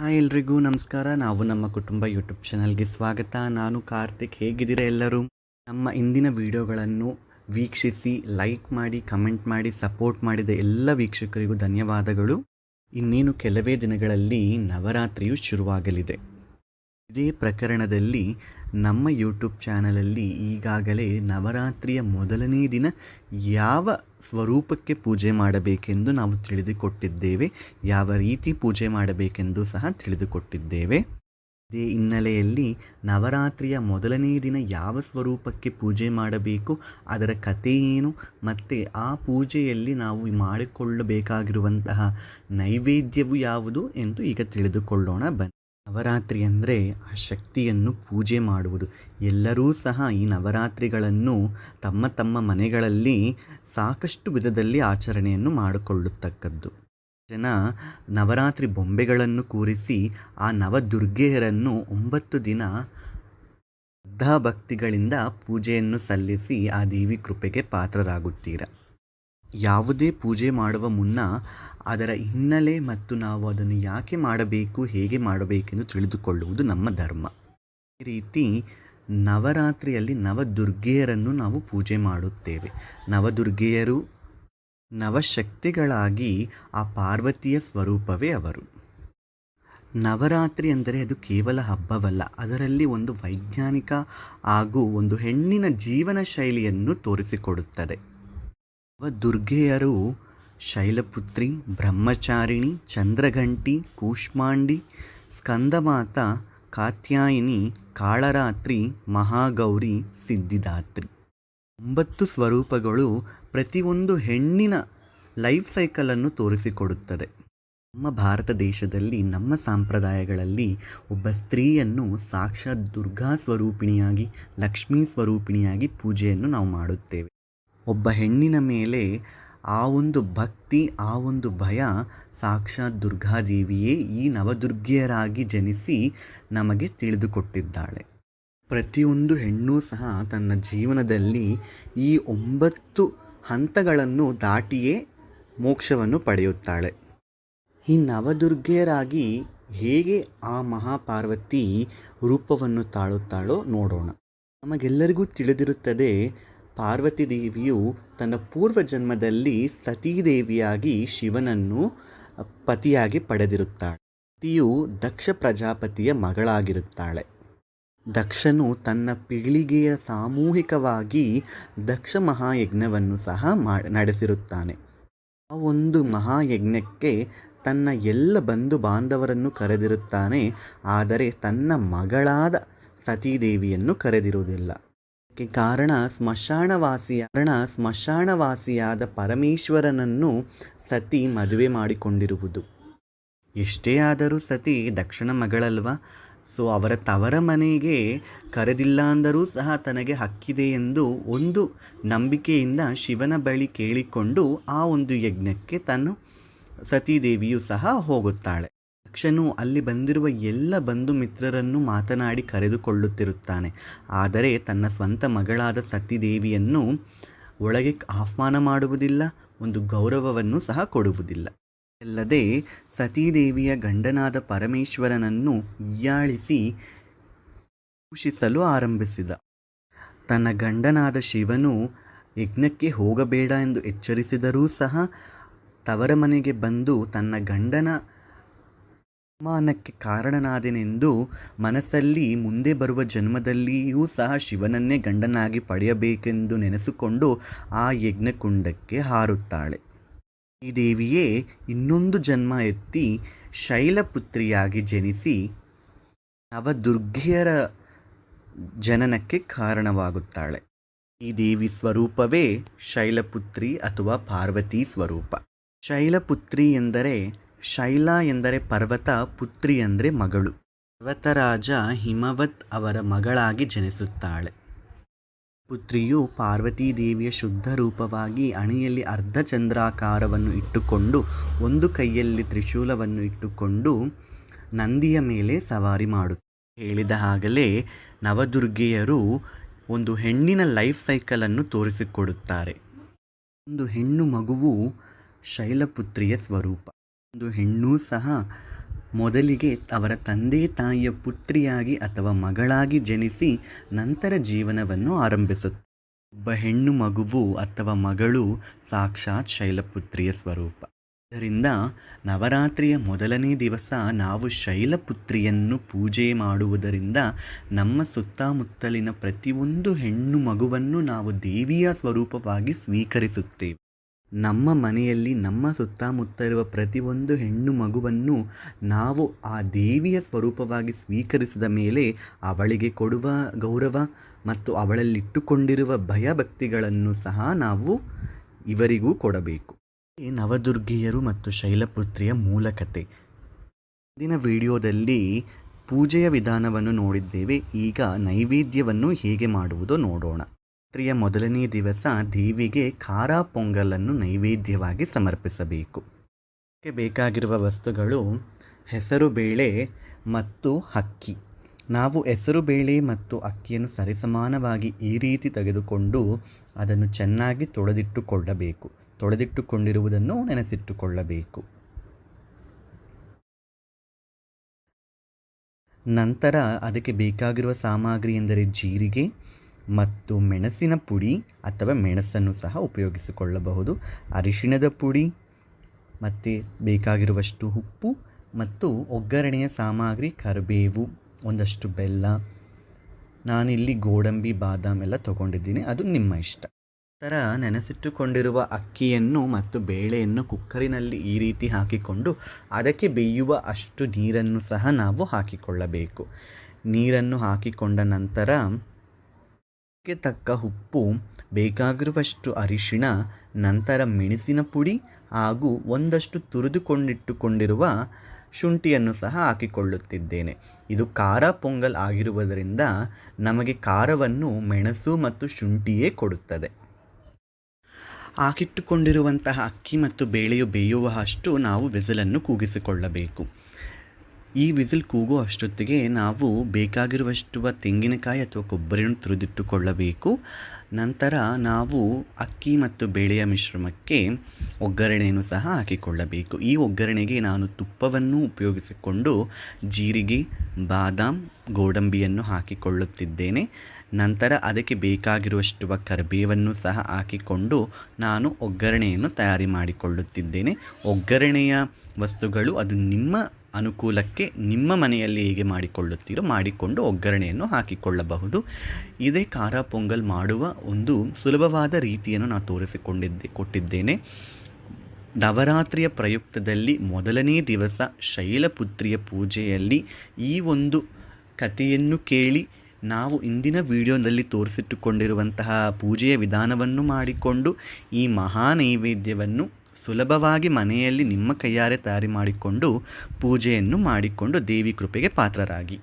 Hi ಎಲ್ರಿಗೂ ನಮಸ್ಕಾರ. ನಾವು ನಮ್ಮ ಕುಟುಂಬ ಯೂಟ್ಯೂಬ್ ಚಾನಲ್ಗೆ ಸ್ವಾಗತ. ನಾನು ಕಾರ್ತಿಕ್. ಹೇಗಿದ್ದೀರಾ ಎಲ್ಲರೂ? ನಮ್ಮ ಇಂದಿನ ವಿಡಿಯೋಗಳನ್ನು ವೀಕ್ಷಿಸಿ, ಲೈಕ್ ಮಾಡಿ, ಕಮೆಂಟ್ ಮಾಡಿ, ಸಪೋರ್ಟ್ ಮಾಡಿದ ಎಲ್ಲ ವೀಕ್ಷಕರಿಗೂ ಧನ್ಯವಾದಗಳು. ಇನ್ನೇನು ಕೆಲವೇ ದಿನಗಳಲ್ಲಿ ನವರಾತ್ರಿಯು ಶುರುವಾಗಲಿದೆ. ಇದೇ ಪ್ರಕರಣದಲ್ಲಿ ನಮ್ಮ ಯೂಟ್ಯೂಬ್ ಚಾನಲಲ್ಲಿ ಈಗಾಗಲೇ ನವರಾತ್ರಿಯ ಮೊದಲನೇ ದಿನ ಯಾವ ಸ್ವರೂಪಕ್ಕೆ ಪೂಜೆ ಮಾಡಬೇಕೆಂದು ನಾವು ತಿಳಿದುಕೊಟ್ಟಿದ್ದೇವೆ, ಯಾವ ರೀತಿ ಪೂಜೆ ಮಾಡಬೇಕೆಂದು ಸಹ ತಿಳಿದುಕೊಟ್ಟಿದ್ದೇವೆ. ಇದೇ ಹಿನ್ನೆಲೆಯಲ್ಲಿ ನವರಾತ್ರಿಯ ಮೊದಲನೇ ದಿನ ಯಾವ ಸ್ವರೂಪಕ್ಕೆ ಪೂಜೆ ಮಾಡಬೇಕು, ಅದರ ಕಥೆ ಏನು, ಮತ್ತು ಆ ಪೂಜೆಯಲ್ಲಿ ನಾವು ಮಾಡಿಕೊಳ್ಳಬೇಕಾಗಿರುವಂತಹ ನೈವೇದ್ಯವು ಯಾವುದು ಎಂದು ಈಗ ತಿಳಿದುಕೊಳ್ಳೋಣ. ಬನ್ನಿ. ನವರಾತ್ರಿ ಅಂದರೆ ಆ ಶಕ್ತಿಯನ್ನು ಪೂಜೆ ಮಾಡುವುದು. ಎಲ್ಲರೂ ಸಹ ಈ ನವರಾತ್ರಿಗಳನ್ನು ತಮ್ಮ ತಮ್ಮ ಮನೆಗಳಲ್ಲಿ ಸಾಕಷ್ಟು ವಿಧದಲ್ಲಿ ಆಚರಣೆಯನ್ನು ಮಾಡಿಕೊಳ್ಳುತ್ತಕ್ಕದ್ದು. ಜನ ನವರಾತ್ರಿ ಬೊಂಬೆಗಳನ್ನು ಕೂರಿಸಿ ಆ ನವದುರ್ಗೆಯರನ್ನು ಒಂಬತ್ತು ದಿನ ಶ್ರದ್ಧಾಭಕ್ತಿಗಳಿಂದ ಪೂಜೆಯನ್ನು ಸಲ್ಲಿಸಿ ಆ ದೇವಿ ಕೃಪೆಗೆ ಪಾತ್ರರಾಗುತ್ತೀರ. ಯಾವುದೇ ಪೂಜೆ ಮಾಡುವ ಮುನ್ನ ಅದರ ಹಿನ್ನೆಲೆ ಮತ್ತು ನಾವು ಅದನ್ನು ಯಾಕೆ ಮಾಡಬೇಕು, ಹೇಗೆ ಮಾಡಬೇಕೆಂದು ತಿಳಿದುಕೊಳ್ಳುವುದು ನಮ್ಮ ಧರ್ಮ. ಈ ರೀತಿ ನವರಾತ್ರಿಯಲ್ಲಿ ನವದುರ್ಗೆಯರನ್ನು ನಾವು ಪೂಜೆ ಮಾಡುತ್ತೇವೆ. ನವದುರ್ಗೆಯರು ನವಶಕ್ತಿಗಳಾಗಿ ಆ ಪಾರ್ವತಿಯ ಸ್ವರೂಪವೇ ಅವರು. ನವರಾತ್ರಿ ಅಂದರೆ ಅದು ಕೇವಲ ಹಬ್ಬವಲ್ಲ, ಅದರಲ್ಲಿ ಒಂದು ವೈಜ್ಞಾನಿಕ ಹಾಗೂ ಒಂದು ಹೆಣ್ಣಿನ ಜೀವನ ಶೈಲಿಯನ್ನು ತೋರಿಸಿಕೊಡುತ್ತದೆ. ದುರ್ಗೆಯರು ಶೈಲಪುತ್ರಿ, ಬ್ರಹ್ಮಚಾರಿಣಿ, ಚಂದ್ರಘಂಟಿ, ಕೂಷ್ಮಾಂಡಿ, ಸ್ಕಂದಮಾತ, ಕಾತ್ಯಾಯಿನಿ, ಕಾಳರಾತ್ರಿ, ಮಹಾಗೌರಿ, ಸಿದ್ಧಿದಾತ್ರಿ. ಒಂಬತ್ತು ಸ್ವರೂಪಗಳು ಪ್ರತಿಯೊಂದು ಹೆಣ್ಣಿನ ಲೈಫ್ ಸೈಕಲನ್ನು ತೋರಿಸಿಕೊಡುತ್ತದೆ. ನಮ್ಮ ಭಾರತ ದೇಶದಲ್ಲಿ, ನಮ್ಮ ಸಂಪ್ರದಾಯಗಳಲ್ಲಿ ಒಬ್ಬ ಸ್ತ್ರೀಯನ್ನು ಸಾಕ್ಷಾತ್ ದುರ್ಗಾ ಸ್ವರೂಪಿಣಿಯಾಗಿ, ಲಕ್ಷ್ಮೀ ಸ್ವರೂಪಿಣಿಯಾಗಿ ಪೂಜೆಯನ್ನು ನಾವು ಮಾಡುತ್ತೇವೆ. ಒಬ್ಬ ಹೆಣ್ಣಿನ ಮೇಲೆ ಆ ಒಂದು ಭಕ್ತಿ, ಆ ಒಂದು ಭಯ ಸಾಕ್ಷಾತ್ ದುರ್ಗಾದೇವಿಯೇ ಈ ನವದುರ್ಗಿಯರಾಗಿ ಜನಿಸಿ ನಮಗೆ ತಿಳಿದುಕೊಟ್ಟಿದ್ದಾಳೆ. ಪ್ರತಿಯೊಂದು ಹೆಣ್ಣು ಸಹ ತನ್ನ ಜೀವನದಲ್ಲಿ ಈ ಒಂಬತ್ತು ಹಂತಗಳನ್ನು ದಾಟಿಯೇ ಮೋಕ್ಷವನ್ನು ಪಡೆಯುತ್ತಾಳೆ. ಈ ನವದುರ್ಗೆಯರಾಗಿ ಹೇಗೆ ಆ ಮಹಾಪಾರ್ವತಿ ರೂಪವನ್ನು ತಾಳುತ್ತಾಳೋ ನೋಡೋಣ. ನಮಗೆಲ್ಲರಿಗೂ ತಿಳಿದಿರುತ್ತದೆ ಪಾರ್ವತಿ ದೇವಿಯು ತನ್ನ ಪೂರ್ವ ಜನ್ಮದಲ್ಲಿ ಸತೀದೇವಿಯಾಗಿ ಶಿವನನ್ನು ಪತಿಯಾಗಿ ಪಡೆದಿರುತ್ತಾಳೆ. ಸತಿಯು ದಕ್ಷ ಪ್ರಜಾಪತಿಯ ಮಗಳಾಗಿರುತ್ತಾಳೆ. ದಕ್ಷನು ತನ್ನ ಪೀಳಿಗೆಯ ಸಾಮೂಹಿಕವಾಗಿ ದಕ್ಷ ಮಹಾಯಜ್ಞವನ್ನು ಸಹ ಮಾ, ನಡೆಸಿರುತ್ತಾನೆ. ಆ ಒಂದು ಮಹಾಯಜ್ಞಕ್ಕೆ ತನ್ನ ಎಲ್ಲ ಬಂಧು ಬಾಂಧವರನ್ನು ಕರೆದಿರುತ್ತಾನೆ, ಆದರೆ ತನ್ನ ಮಗಳಾದ ಸತೀದೇವಿಯನ್ನು ಕರೆದಿರುವುದಿಲ್ಲ. ಇದಕ್ಕೆ ಕಾರಣ ಸ್ಮಶಾನವಾಸಿಯ, ಕಾರಣ ಸ್ಮಶಾನವಾಸಿಯಾದ ಪರಮೇಶ್ವರನನ್ನು ಸತಿ ಮದುವೆ ಮಾಡಿಕೊಂಡಿರುವುದು. ಎಷ್ಟೇ ಆದರೂ ಸತಿ ದಕ್ಷಿಣ ಮಗಳಲ್ವ? ಸೊ, ಅವರ ತವರ ಮನೆಗೆ ಕರೆದಿಲ್ಲ ಅಂದರೂ ಸಹ ತನಗೆ ಹಕ್ಕಿದೆ ಎಂದು ಒಂದು ನಂಬಿಕೆಯಿಂದ ಶಿವನ ಬಳಿ ಕೇಳಿಕೊಂಡು ಆ ಒಂದು ಯಜ್ಞಕ್ಕೆ ತನ್ನ ಸತೀದೇವಿಯು ಸಹ ಹೋಗುತ್ತಾಳೆ. ದಕ್ಷನು ಅಲ್ಲಿ ಬಂದಿರುವ ಎಲ್ಲ ಬಂಧು ಮಿತ್ರರನ್ನು ಮಾತನಾಡಿ ಕರೆದುಕೊಳ್ಳುತ್ತಿರುತ್ತಾನೆ. ಆದರೆ ತನ್ನ ಸ್ವಂತ ಮಗಳಾದ ಸತೀದೇವಿಯನ್ನು ಒಳಗೆ ಆಹ್ವಾನ ಮಾಡುವುದಿಲ್ಲ, ಒಂದು ಗೌರವವನ್ನು ಸಹ ಕೊಡುವುದಿಲ್ಲ. ಅಲ್ಲದೆ ಸತೀದೇವಿಯ ಗಂಡನಾದ ಪರಮೇಶ್ವರನನ್ನು ಹೀಯಾಳಿಸಿ ದೂಷಿಸಲು ಆರಂಭಿಸಿದ. ತನ್ನ ಗಂಡನಾದ ಶಿವನು ಯಜ್ಞಕ್ಕೆ ಹೋಗಬೇಡ ಎಂದು ಎಚ್ಚರಿಸಿದರೂ ಸಹ ತವರ ಮನೆಗೆ ಬಂದು ತನ್ನ ಗಂಡನ ಅವಮಾನಕ್ಕೆ ಕಾರಣನಾದೆನೆಂದು ಮನಸ್ಸಲ್ಲಿ ಮುಂದೆ ಬರುವ ಜನ್ಮದಲ್ಲಿಯೂ ಸಹ ಶಿವನನ್ನೇ ಗಂಡನಾಗಿ ಪಡೆಯಬೇಕೆಂದು ನೆನೆಸಿಕೊಂಡು ಆ ಯಜ್ಞಕುಂಡಕ್ಕೆ ಹಾರುತ್ತಾಳೆ. ಈ ದೇವಿಯೇ, ಇನ್ನೊಂದು ಜನ್ಮ ಎತ್ತಿ ಶೈಲಪುತ್ರಿಯಾಗಿ ಜನಿಸಿ ನವದುರ್ಗಿಯರ ಜನನಕ್ಕೆ ಕಾರಣವಾಗುತ್ತಾಳೆ. ಈ ದೇವಿ ಸ್ವರೂಪವೇ ಶೈಲಪುತ್ರಿ ಅಥವಾ ಪಾರ್ವತಿ ಸ್ವರೂಪ. ಶೈಲಪುತ್ರಿ ಎಂದರೆ ಶೈಲ ಎಂದರೆ ಪರ್ವತ, ಪುತ್ರಿ ಅಂದರೆ ಮಗಳು. ಪರ್ವತರಾಜ ಹಿಮವತ್ ಅವರ ಮಗಳಾಗಿ ಜನಿಸುತ್ತಾಳೆ. ಪುತ್ರಿಯು ಪಾರ್ವತೀದೇವಿಯ ಶುದ್ಧ ರೂಪವಾಗಿ ಅಣಿಯಲ್ಲಿ ಅರ್ಧ ಚಂದ್ರಾಕಾರವನ್ನು ಇಟ್ಟುಕೊಂಡು, ಒಂದು ಕೈಯಲ್ಲಿ ತ್ರಿಶೂಲವನ್ನು ಇಟ್ಟುಕೊಂಡು ನಂದಿಯ ಮೇಲೆ ಸವಾರಿ ಮಾಡುತ್ತೆ. ಹೇಳಿದ ಹಾಗಲೇ ನವದುರ್ಗೆಯರು ಒಂದು ಹೆಣ್ಣಿನ ಲೈಫ್ ಸೈಕಲನ್ನು ತೋರಿಸಿಕೊಡುತ್ತಾರೆ. ಒಂದು ಹೆಣ್ಣು ಮಗುವು ಶೈಲಪುತ್ರಿಯ ಸ್ವರೂಪ. ಒಂದು ಹೆಣ್ಣು ಸಹ ಮೊದಲಿಗೆ ಅವರ ತಂದೆ ತಾಯಿಯ ಪುತ್ರಿಯಾಗಿ ಅಥವಾ ಮಗಳಾಗಿ ಜನಿಸಿ ನಂತರ ಜೀವನವನ್ನು ಆರಂಭಿಸುತ್ತೆ. ಒಬ್ಬ ಹೆಣ್ಣು ಮಗುವು ಅಥವಾ ಮಗಳು ಸಾಕ್ಷಾತ್ ಶೈಲಪುತ್ರಿಯ ಸ್ವರೂಪ. ಇದರಿಂದ ನವರಾತ್ರಿಯ ಮೊದಲನೇ ದಿವಸ ನಾವು ಶೈಲಪುತ್ರಿಯನ್ನು ಪೂಜೆ ಮಾಡುವುದರಿಂದ ನಮ್ಮ ಸುತ್ತಮುತ್ತಲಿನ ಪ್ರತಿಯೊಂದು ಹೆಣ್ಣು ಮಗುವನ್ನು ನಾವು ದೇವಿಯ ಸ್ವರೂಪವಾಗಿ ಸ್ವೀಕರಿಸುತ್ತೇವೆ. ನಮ್ಮ ಮನೆಯಲ್ಲಿ ನಮ್ಮ ಸುತ್ತಮುತ್ತ ಇರುವ ಪ್ರತಿಯೊಂದು ಹೆಣ್ಣು ಮಗುವನ್ನು ನಾವು ಆ ದೇವಿಯ ಸ್ವರೂಪವಾಗಿ ಸ್ವೀಕರಿಸಿದ ಮೇಲೆ ಅವಳಿಗೆ ಕೊಡುವ ಗೌರವ ಮತ್ತು ಅವಳಲ್ಲಿಟ್ಟುಕೊಂಡಿರುವ ಭಯಭಕ್ತಿಗಳನ್ನು ಸಹ ನಾವು ಇವರಿಗೂ ಕೊಡಬೇಕು. ನವದುರ್ಗಿಯರು ಮತ್ತು ಶೈಲಪುತ್ರಿಯ ಮೂಲಕತೆ ಇಂದಿನ ವಿಡಿಯೋದಲ್ಲಿ ಪೂಜೆಯ ವಿಧಾನವನ್ನು ನೋಡಿದ್ದೇವೆ, ಈಗ ನೈವೇದ್ಯವನ್ನು ಹೇಗೆ ಮಾಡುವುದು ನೋಡೋಣ. ರಾತ್ರಿಯ ಮೊದಲನೇ ದಿವಸ ದೇವಿಗೆ ಖಾರ ಪೊಂಗಲನ್ನು ನೈವೇದ್ಯವಾಗಿ ಸಮರ್ಪಿಸಬೇಕು. ಇದಕ್ಕೆ ಬೇಕಾಗಿರುವ ವಸ್ತುಗಳು ಹೆಸರುಬೇಳೆ ಮತ್ತು ಅಕ್ಕಿ. ನಾವು ಹೆಸರುಬೇಳೆ ಮತ್ತು ಅಕ್ಕಿಯನ್ನು ಸರಿಸಮಾನವಾಗಿ ಈ ರೀತಿ ತೆಗೆದುಕೊಂಡು ಅದನ್ನು ಚೆನ್ನಾಗಿ ತೊಳೆದಿಟ್ಟುಕೊಳ್ಳಬೇಕು. ತೊಳೆದಿಟ್ಟುಕೊಂಡಿರುವುದನ್ನು ನೆನೆಸಿಟ್ಟುಕೊಳ್ಳಬೇಕು. ನಂತರ ಅದಕ್ಕೆ ಬೇಕಾಗಿರುವ ಸಾಮಗ್ರಿ ಎಂದರೆ ಜೀರಿಗೆ ಮತ್ತು ಮೆಣಸಿನ ಪುಡಿ ಅಥವಾ ಮೆಣಸನ್ನು ಸಹ ಉಪಯೋಗಿಸಿಕೊಳ್ಳಬಹುದು. ಅರಿಶಿಣದ ಪುಡಿ, ಮತ್ತು ಬೇಕಾಗಿರುವಷ್ಟು ಉಪ್ಪು ಮತ್ತು ಒಗ್ಗರಣೆಯ ಸಾಮಗ್ರಿ, ಕರಿಬೇವು, ಒಂದಷ್ಟು ಬೆಲ್ಲ. ನಾನಿಲ್ಲಿ ಗೋಡಂಬಿ, ಬಾದಾಮ್ ಎಲ್ಲ ತೊಗೊಂಡಿದ್ದೀನಿ. ಅದು ನಿಮ್ಮ ಇಷ್ಟ. ನಂತರ ನೆನೆಸಿಟ್ಟುಕೊಂಡಿರುವ ಅಕ್ಕಿಯನ್ನು ಮತ್ತು ಬೇಳೆಯನ್ನು ಕುಕ್ಕರಿನಲ್ಲಿ ಈ ರೀತಿ ಹಾಕಿಕೊಂಡು ಅದಕ್ಕೆ ಬೇಯುವ ಅಷ್ಟು ನೀರನ್ನು ಸಹ ನಾವು ಹಾಕಿಕೊಳ್ಳಬೇಕು. ನೀರನ್ನು ಹಾಕಿಕೊಂಡ ನಂತರ ಅದಕ್ಕೆ ತಕ್ಕ ಉಪ್ಪು, ಬೇಕಾಗಿರುವಷ್ಟು ಅರಿಶಿಣ, ನಂತರ ಮೆಣಸಿನ ಪುಡಿ ಹಾಗೂ ಒಂದಷ್ಟು ತುರಿದುಕೊಂಡಿಟ್ಟುಕೊಂಡಿರುವ ಶುಂಠಿಯನ್ನು ಸಹ ಹಾಕಿಕೊಳ್ಳುತ್ತಿದ್ದೇನೆ. ಇದು ಖಾರ ಪೊಂಗಲ್ ಆಗಿರುವುದರಿಂದ ನಮಗೆ ಖಾರವನ್ನು ಮೆಣಸು ಮತ್ತು ಶುಂಠಿಯೇ ಕೊಡುತ್ತದೆ. ಹಾಕಿಟ್ಟುಕೊಂಡಿರುವಂತಹ ಅಕ್ಕಿ ಮತ್ತು ಬೇಳೆಯು ಬೇಯುವ ಅಷ್ಟು ನಾವು ವಿಸಿಲನ್ನು ಕೂಗಿಸಿಕೊಳ್ಳಬೇಕು. ಈ ವಿಸಿಲ್ ಕೂಗೋ ಅಷ್ಟೊತ್ತಿಗೆ ನಾವು ಬೇಕಾಗಿರುವಷ್ಟು ತೆಂಗಿನಕಾಯಿ ಅಥವಾ ಕೊಬ್ಬರಿಯನ್ನು ತುರಿದಿಟ್ಟುಕೊಳ್ಳಬೇಕು. ನಂತರ ನಾವು ಅಕ್ಕಿ ಮತ್ತು ಬೇಳೆಯ ಮಿಶ್ರಮಕ್ಕೆ ಒಗ್ಗರಣೆಯನ್ನು ಸಹ ಹಾಕಿಕೊಳ್ಳಬೇಕು. ಈ ಒಗ್ಗರಣೆಗೆ ನಾನು ತುಪ್ಪವನ್ನು ಉಪಯೋಗಿಸಿಕೊಂಡು ಜೀರಿಗೆ, ಬಾದಾಮ್, ಗೋಡಂಬಿಯನ್ನು ಹಾಕಿಕೊಳ್ಳುತ್ತಿದ್ದೇನೆ. ನಂತರ ಅದಕ್ಕೆ ಬೇಕಾಗಿರುವಷ್ಟು ಕರಿಬೇವನ್ನು ಸಹ ಹಾಕಿಕೊಂಡು ನಾನು ಒಗ್ಗರಣೆಯನ್ನು ತಯಾರಿ ಮಾಡಿಕೊಳ್ಳುತ್ತಿದ್ದೇನೆ. ಒಗ್ಗರಣೆಯ ವಸ್ತುಗಳು ಅದು ನಿಮ್ಮ ಅನುಕೂಲಕ್ಕೆ ನಿಮ್ಮ ಮನೆಯಲ್ಲಿ ಹೇಗೆ ಮಾಡಿಕೊಳ್ಳುತ್ತೀರೋ, ಮಾಡಿಕೊಂಡು ಒಗ್ಗರಣೆಯನ್ನು ಹಾಕಿಕೊಳ್ಳಬಹುದು. ಇದೇ ಖಾರ ಪೊಂಗಲ್ ಮಾಡುವ ಒಂದು ಸುಲಭವಾದ ರೀತಿಯನ್ನು ನಾನು ತೋರಿಸಿಕೊಂಡಿದ್ದೆ, ಕೊಟ್ಟಿದ್ದೇನೆ. ನವರಾತ್ರಿಯ ಪ್ರಯುಕ್ತದಲ್ಲಿ ಮೊದಲನೇ ದಿವಸ ಶೈಲಪುತ್ರಿಯ ಪೂಜೆಯಲ್ಲಿ ಈ ಒಂದು ಕಥೆಯನ್ನು ಕೇಳಿ ನಾವು ಇಂದಿನ ವಿಡಿಯೋದಲ್ಲಿ ತೋರಿಸಿಟ್ಟುಕೊಂಡಿರುವಂತಹ ಪೂಜೆಯ ವಿಧಾನವನ್ನು ಮಾಡಿಕೊಂಡು ಈ ಮಹಾ ನೈವೇದ್ಯವನ್ನು ಸುಲಭವಾಗಿ ಮನೆಯಲ್ಲಿ ನಿಮ್ಮ ಕೈಯಾರೆ ತಯಾರಿ ಮಾಡಿಕೊಂಡು ಪೂಜೆಯನ್ನು ಮಾಡಿಕೊಂಡು ದೇವಿ ಕೃಪೆಗೆ ಪಾತ್ರರಾಗಿ.